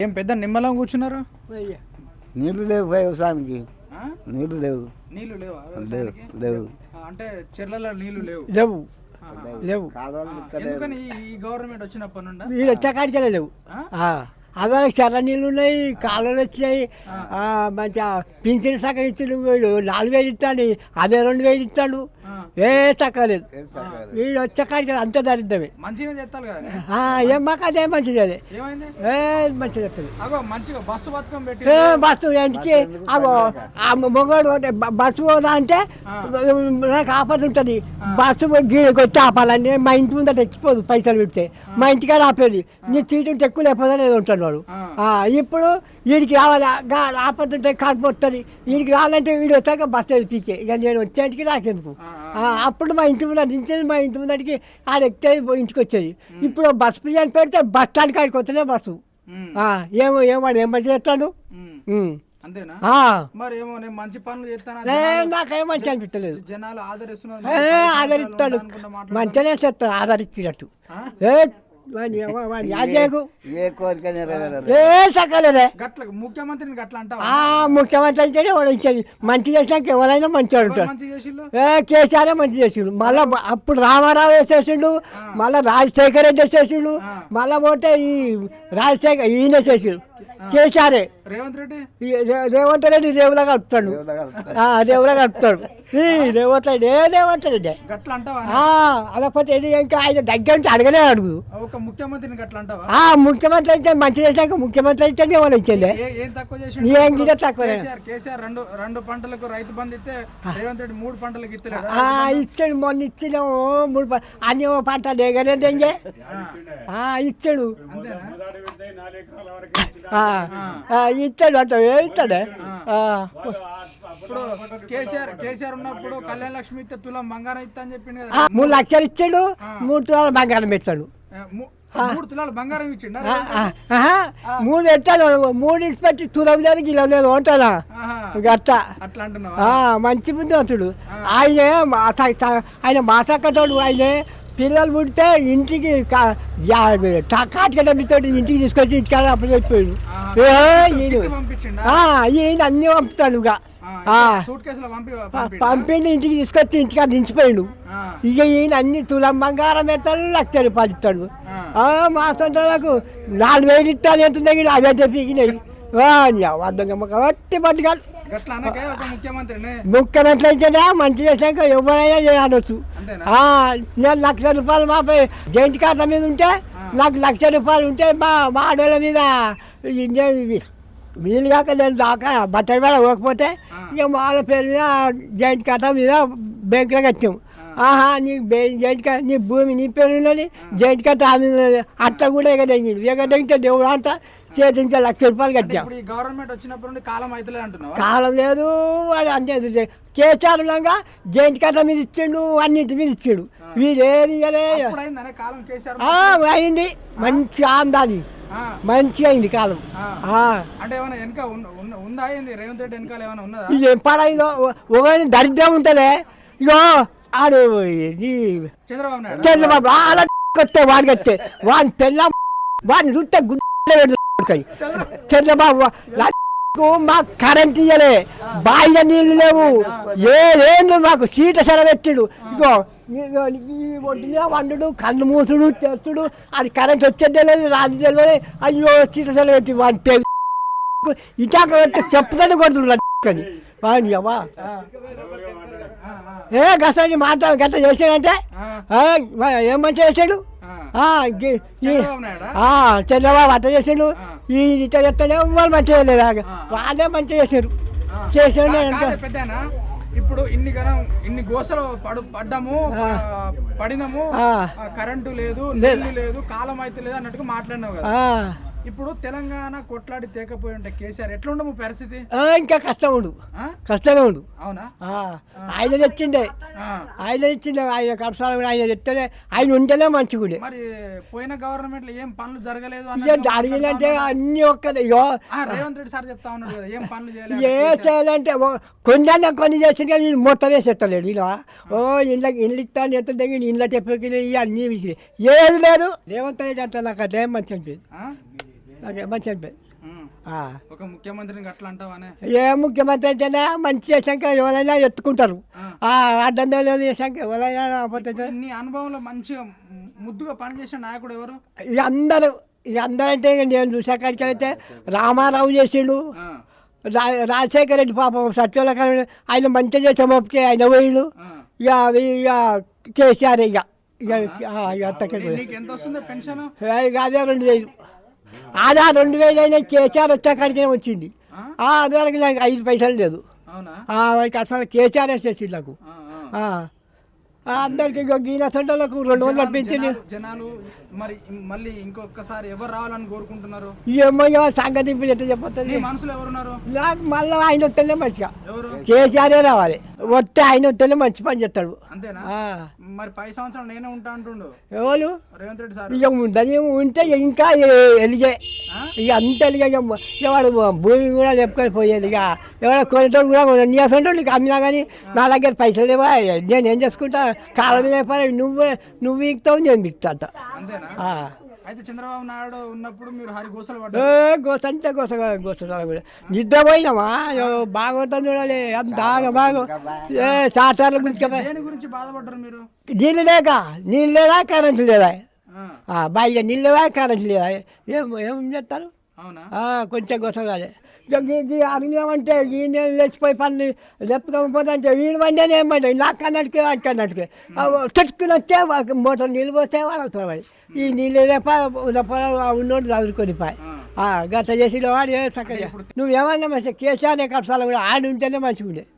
ఏం పెద్ద నిమ్మలం కూర్చున్నారు? నీళ్ళు లేవు వ్యవసాయానికి? నీళ్ళు లేవు. నీళ్ళు లేవా? అంటే చెర్లలో నీళ్ళు లేవు. లేవు. లేవు. ఎందుకని ఈ- గవర్నమెంట్ వచ్చినప్పటి నుండా? వీళ్ళు వచ్చాకాడికే లేవు. అదే చల్ల నీళ్ళు ఉన్నాయి కాలువలు వచ్చినాయి. ఆ, మంచిగా పింఛన్ సగం ఇచ్చాడు వీడు. నాలుగు వేలు ఇస్తాడు అదే రెండు వేలు ఇస్తాడు. ఏ చక్కలేదు. వీడు వచ్చాకాడికి అంత దరిద్రమే. మంచిగా చేస్తారు కదా ఆ, ఏం మాకు అదే మంచిది అదే. ఏమైంది? ఏ మంచిది వస్తుంది అగో మంచిగా బస్సు పథకం పెట్టి ఏ బస్సు అగో ఆ మొగోడు బస్సు పోదా అంటే నాకు ఆపద ఉంటుంది. బస్సు గీడికి వచ్చి ఆపాలని మా ఇంటి ముందర తెచ్చిపోదు పైసలు పెడితే. మా ఇంటికాడ ఆపేది. నీ సీటు ఉంటే ఎక్కువ లేకపోతే నేను ఉంటాను వాడు. ఇప్పుడు వీడికి రావాలి? కడుపు వస్తుంది వీడికి రావాలంటే వీడు వచ్చాక బస్సు వెళ్ళిపించే ఇక నేను వచ్చేటికి నాకెందుకు ఆ, అప్పుడు మా ఇంటి ముందర దించేది మా ఇంటి ముందరికి ఆడ ఎక్కితే ఇంటికి వచ్చేది ఇప్పుడు బస్ ఫ్రీ అని పెడితే బస్ స్టాండ్ కాడికి వస్తలే బస్సు. ఆ, ఏమో ఏమో ఏం మంచి చేస్తాడు? ఆ. నాకేం మంచి అనిపించలేదు ఆదరిస్తాడు. మంచిగానే చేస్తాడు ఆదరించినట్టు ఆ? ఏ వాని అవ్వ, వాని యాజకు ఏ కోరిక నెరవేరదు ఏ సకలేదే గట్ల ముఖ్యమంత్రిని గట్ల అంటావా? ఆ ముఖ్యమంత్రి అయితేనే వాడు ఇచ్చేది మంచి చేసినాక ఎవరైనా మంచి ఉంటాడు మంచి చేసిల్లు ఏ కేసీఆర్ మంచి చేసిండు మళ్ళా అప్పుడు రామారావు వేసేసిండు మళ్ళా రాజశేఖర్ రెడ్డి వేసేసిండు మళ్ళా పోతే ఈ రాజశేఖర్ ఈయన చేసిండు కేసీఆరే. రేవంత్ రెడ్డి? ఈ రే- రేవంత్ రెడ్డి రేవులా కలుపుతాడు. ఆ, రేవులా కలుపుతాడు. ఈ రేవంత్ రెడ్డి ఏ రేవంత్ రెడ్డి? గట్ల అంటావా ఆ, అలాపోతే ఇంకా ఆయన దగ్గర నుంచి అడగలే అడుగు. ఒక ముఖ్యమంత్రిని ముఖ్యమంత్రి అయితే మంచి చేశాక ముఖ్యమంత్రి అయితే ఇచ్చింది ఏ- తక్కువ. కేసీఆర్ రెండు రెండు పంటలకు రైతు బంధు ఇస్తే రేవంత్ రెడ్డి మూడు పంటలకు ఇచ్చాడు మొన్న ఇచ్చినాము మూడు అన్ని పంట ఆ, ఇచ్చాడు. అంతేనా? ఆ, ఆ, ఇచ్చాడు అంటే ఏ ఇస్తాడే ఆ, ఇప్పుడు కేసీఆర్ కేసీఆర్ ఉన్నప్పుడు కళ్యాణ లక్ష్మి ఇస్తే తులం బంగారం ఇస్తా అని కదా. ఆ, మూడు లక్షలు ఇచ్చాడు మూడు తులాల బంగారం పెట్టాడు మూడు తులాలు బంగారం ఇచ్చిండా? ఆ, ఆ, ఆహా, మూడు పెట్టాడు మూడు ఇచ్చి పెట్టి తులం లేదు గిలో లేదు. గట్ట అట్లా. ఆ, మంచి బుద్ధివంతుడు ఆయనే మా- త- త- ఆయన మాసాకటోడు ఆయనే పిల్లలు పుడితే ఇంటికి కాటికడ్డతో ఇంటికి తీసుకొచ్చి ఇంటికాడ అప్పుడు చెప్పాడు ఏ, ఈయన అన్ని పంపుతాడు ఇక. పంపిండి? ఇంటికి తీసుకొచ్చి ఇంటికాడ దించిపోయాడు. ఇక ఈయన అన్ని తులం బంగారం పెడతాడు లక్ష రూపాయలు ఇస్తాడు. మా సొంతలకు నాలుగు వేలు ఇస్తాను ఎంత దగ్గర అవే చెప్పినాయి అర్థం ముఖ్యమంత్రిని. ముఖ్యమంత్రి అయితేనే మంచి చేసాక ఎవరైనా చేయనొచ్చు. నేను లక్ష రూపాయలు మాపై జయంతి ఖాతా మీద ఉంటే నాకు లక్ష రూపాయలు ఉంటే మా మా ఆడోళ్ళ మీద వీలు కాక నేను దాకా బట్టల మీద పోకపోతే ఇక మా వాళ్ళ పేరు మీద జయంతి ఖాతా మీద బ్యాంకులో కట్టాం ఆహా నీ ఖాతా నీ భూమి నీ పేరు ఉన్నది ఖాతా ఆ. మీద ఉన్నది. అట్ట కూడా ఎగదెంగిండు ఎగదెంగితే దేవుడు అంతా చేతించే లక్ష రూపాయలు కట్టాం ఇప్పుడు ఈ గవర్నమెంట్ వచ్చినప్పటి నుండి కాలం అవుతలే అంటున్నావా? కాలం లేదు వాడు అంటే కేసీఆర్ లాగా జయంతి కథ మీద ఇచ్చిండు అన్నింటి మీద ఇచ్చిండు. వీడు ఏది ఇయ్యలే. ఇప్పుడు అయిందనే కాలం కేసీఆర్ ఆ, అయింది. మంచి ఆందాది మంచిగా అయింది కాలం. అంటే ఏమైనా వెనక ఉందా రేవంత్ రెడ్డి వెనకాల ఏమైనా ఉన్నదా ఇది ఏం పడైందో? ఒక దరిద్రం ఉంటుందే ఇగో ఆడు చంద్రబాబు నాయుడు. చంద్రబాబు అలా వస్తే వాడికి వస్తే వాడిని పెళ్ళ వాడిని రుట్ట గుడ్డ చంద్రబాబు మాకు కరెంట్ ఇయ్యలే. బాయిల నీళ్ళు లేవు. ఏళ్ళు మాకు సీత సెల పెట్టిడు. ఇగో ఒడ్డునే వండుడు కళ్ళు మూసుడు తెస్తుడు. అది కరెంట్ వచ్చేదే లేదు రాదు తెలియదు అయ్యో సీత సెల పెట్టి వాడిని పేగు. ఇటాక పెట్టి చెప్పుతాడు కొడుతుడు అని. వాడిని అవ్వా. ఏ గసాన్ని మాట గట్ట చేసాడంటే ఆ, ఏం మంచిగా చేశాడు? చంద్రబాబు అట్ట చేసాడు ఈ ఇట చెప్తానే వాళ్ళు మంచిగా చేయలేదు. వాళ్ళే మంచిగా చేశారు. చేసాడు పెద్దనా? ఇప్పుడు ఇన్ని గనం ఇన్ని గోసలు పడు పడ్డాము పడినాము కరెంటు లేదు లేదు. కాలం అయితే లేదు అన్నట్టుగా మాట్లాడినావు కదా. ఇప్పుడు తెలంగాణ కొట్లాడి తేకపోయి ఉంటే కేసీఆర్ ఎట్లుండము పరిస్థితి? ఆ, ఇంకా కష్టం ఉండు? కష్టమే ఉండు. అవునా? ఆయన తెచ్చిండే. ఆయన ఇచ్చిండే ఆయన కష్టాలు ఆయన చెప్తేనే ఆయన ఉంటేనే మంచిగుండే మరి పోయిన గవర్నమెంట్లో ఏం పనులు జరగలేదు జరిగిందంటే అన్ని ఒక్కదే ఆ, రేవంత్ రెడ్డి సార్ చెప్తా ఉన్నాడు కదా ఏం పనులు చేయలేదు ఏ చేయాలంటే కొన్ని కొన్ని చేసిన నేను మొత్తం వేసేస్తాడు ఇలా. ఓ ఇంట్లో ఇల్లు ఇస్తాను ఎంత దగ్గర ఇంట్లో చెప్పి అన్నీ ఏది లేదు. రేవంత్ రెడ్డి అంటే నాకు అదే మంచి అనిపించింది మంచి అనిపించింది ఆ. ఒక ముఖ్యమంత్రిని అట్లా అంటావానే ఏ ముఖ్యమంత్రి అయితేనే మంచి చేశాక ఎవరైనా ఎత్తుకుంటారు. అడ్డంలో చేశాక ఎవరైనా నీ అనుభవంలో మంచిగా ముద్దుగా పనిచేసిన నాయకుడు ఎవరు? ఇక అందరూ ఇక అందరూ అంటే ఇక నేను చూసాకాడికి అయితే రామారావు చేసిండు. రాజశేఖర రెడ్డి పాపం సత్యోల ఆయన మంచిగా చేసే మొప్పకి ఆయన పోయిండు. ఇక అవి ఇక కేసీఆర్ ఇక. ఇక అదే రెండు వేలు. ఆదా రెండు వేలు అయినా కేసీఆర్ వచ్చాకాడికే వచ్చింది. ఆ, అదే వరకు నాకు ఐదు పైసలు లేదు. అసలు కేసీఆర్ వేసేసింది నాకు. అందరికి ఇక గీన సంటలకు రెండు వందలు పెంచింది జనాలు- మరి మళ్ళీ ఇంకొకసారి ఎవరు రావాలని కోరుకుంటున్నారు? ఏమో ఏమో సంగతి ఎట్లా చెప్పొస్తుంది మనసులో ఎవరున్నారు? నాకు మళ్ళీ ఆయన వస్తేనే మంచిగా. ఎవరు? కేసీఆరే రావాలి? వస్తే ఆయన వస్తేనే మంచి పని చేస్తాడు. అంతేనా. మరి పది సంవత్సరాలు నేనే ఉంటా అంటుండు. ఎవరు? రేవంత్ రెడ్డి సార్. ఇక ఉండని ఉంటే ఇంకా ఎలిగే? ఇక అంత ఎలిగే వాడు భూమి కూడా చెప్పుకొని పోయేది. ఇక ఎవరో కొనేటోడు కూడా నీకు అమ్మినా కానీ నా దగ్గర పైసలు లేవా? నేను ఏం చేసుకుంటా? కాలం పని నువ్వే నువ్వు ఇస్తావు నేను. అయితే చంద్రబాబు నాయుడు ఉన్నప్పుడు మీరు హరి గోసలు గోస గోస గోస కూడా నిద్రపోయినామా? బాగోతాం చూడాలి. అంత బాగా బాగా. ఏ సాటార్ల గురించి దేని గురించి బాధపడ్డారు మీరు? నీళ్ళు లేక నీళ్ళు లేదా కరెంటు లేదా? బయట నీళ్ళు కరెంటు లేదా? ఏం ఏం చేస్తారు? కొంచెం అడిగామంటే ఈ నేను లేచిపోయి పని లేపుకోకపోతే అంటే వీడు వండేది ఏమంటే నాకు అన్నట్టుకే వాడికి అన్నట్టుకే. చెట్టుకుని వస్తే మోటార్ నీళ్ళు పోతే వాడు అవుతాడు వాడు ఈ నీళ్ళు లేప ఉన్నోడు చదువుకొని పాయి. గత చేసిన వాడు చక్కగా. నువ్వు ఏమన్నా మంచి కేసీఆర్ కట్టాలి కూడా ఆడి ఉంటేనే మంచిగా ఉండే